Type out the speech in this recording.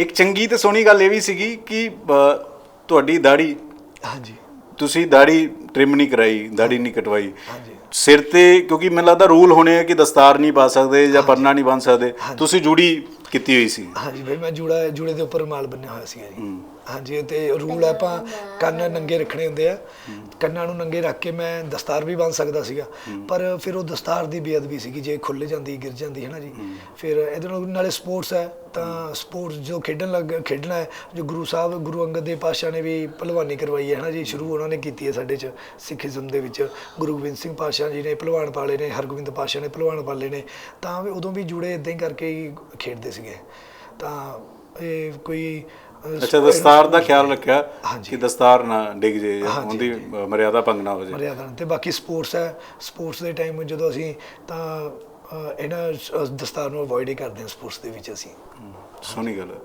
ਇੱਕ ਚੰਗੀ ਤੇ ਸੋਹਣੀ ਗੱਲ ਇਹ ਵੀ ਸੀਗੀ ਕਿ ਅ, ਤੁਹਾਡੀ ਦਾੜੀ ਹਾਂਜੀ। ਤੁਸੀਂ ਦਾੜੀ ਟ੍ਰਿਮ ਨਹੀਂ ਕਰਾਈ ਦਾੜੀ ਨਹੀਂ ਕਟਵਾਈ। ਹਾਂਜੀ। ਸਿਰ ਤੇ ਕਿਉਂਕਿ ਮੈਨੂੰ ਲੱਗਦਾ ਰੂਲ ਹੋਣੇ ਆ ਕਿ ਦਸਤਾਰ ਨਹੀਂ ਪਾ ਸਕਦੇ ਜਾਂ ਪਰਨਾ ਨਹੀਂ ਬੰਨ ਸਕਦੇ। ਤੁਸੀਂ ਜੂੜੀ ਕੀਤੀ ਹੋਈ ਸੀ। ਹਾਂਜੀ ਬਈ ਮੈਂ ਜੂੜਾ ਜੂੜੇ ਦੇ ਉੱਪਰ ਰੁਮਾਲ ਬੰਨਿਆ ਹੋਇਆ ਸੀਗਾ ਜੀ। ਹਾਂਜੀ ਤੇ ਰੂਲ ਆਪਾਂ ਕੰਨ ਨੰਗੇ ਰੱਖਣੇ ਹੁੰਦੇ ਆ। ਕੰਨਾਂ ਨੂੰ ਨੰਗੇ ਰੱਖ ਕੇ ਮੈਂ ਦਸਤਾਰ ਵੀ ਬੰਨ ਸਕਦਾ ਸੀਗਾ। ਪਰ ਫਿਰ ਉਹ ਦਸਤਾਰ ਦੀ ਬੇਅਦਬੀ ਸੀਗੀ ਜੇ ਖੁੱਲ ਜਾਂਦੀ ਗਿਰ ਜਾਂਦੀ ਹੈ ਨਾ ਜੀ ਫਿਰ ਇਹਦੇ ਨਾਲ ਨਾਲੇ ਸਪੋਰਟਸ ਹੈ ਤਾਂ ਸਪੋਰਟਸ ਜੋ ਖੇਡਣ ਲੱਗ ਖੇਡਣਾ ਹੈ ਜੋ ਗੁਰੂ ਸਾਹਿਬ ਗੁਰੂ ਅੰਗਦ ਦੇਵ ਪਾਤਸ਼ਾਹ ਨੇ ਵੀ ਪਹਿਲਵਾਨੀ ਕਰਵਾਈ ਹੈ ਨਾ ਜੀ। ਸ਼ੁਰੂ ਉਹਨਾਂ ਨੇ ਕੀਤੀ ਹੈ ਸਾਡੇ ਚ ਸਿੱਖੀਜ਼ਮ ਦੇ ਵਿੱਚ। ਗੁਰੂ ਗੋਬਿੰਦ ਸਿੰਘ ਪਾਤਸ਼ਾਹ ਜੀ ਨੇ ਪਹਿਲਵਾਨ ਪਾਲੇ ਨੇ ਹਰਗੋਬਿੰਦ ਪਾਤਸ਼ਾਹ ਨੇ ਪਹਿਲਵਾਨ ਪਾਲੇ ਨੇ। ਤਾਂ ਉਦੋਂ ਵੀ ਜੁੜੇ ਇਦਾਂ ਹੀ ਕਰਕੇ ਹੀ ਖੇਡਦੇ ਸੀਗੇ ਤਾਂ ਇਹ ਕੋਈ ਅੱਛਾ ਦਸਤਾਰ ਦਾ ਖਿਆਲ ਰੱਖਿਆ। ਕਿ ਦਸਤਾਰ ਨਾ ਡਿੱਗ ਜੇ ਉਹਦੀ ਮਰਿਆਦਾ ਭੰਗ ਨਾ ਹੋ ਜੇ ਮਰਿਆਦਾ। ਤੇ ਬਾਕੀ ਸਪੋਰਟਸ ਹੈ ਸਪੋਰਟਸ ਦੇ ਟਾਈਮ ਜਦੋਂ ਅਸੀਂ ਤਾਂ ਇਹਨਾਂ ਦਸਤਾਰ ਨੂੰ ਅਵੋਇਡ ਹੀ ਕਰਦੇ ਹਾਂ ਸਪੋਰਟਸ ਦੇ ਵਿੱਚ ਅਸੀਂ ਸੋਹਣੀ ਗੱਲ ਹੈ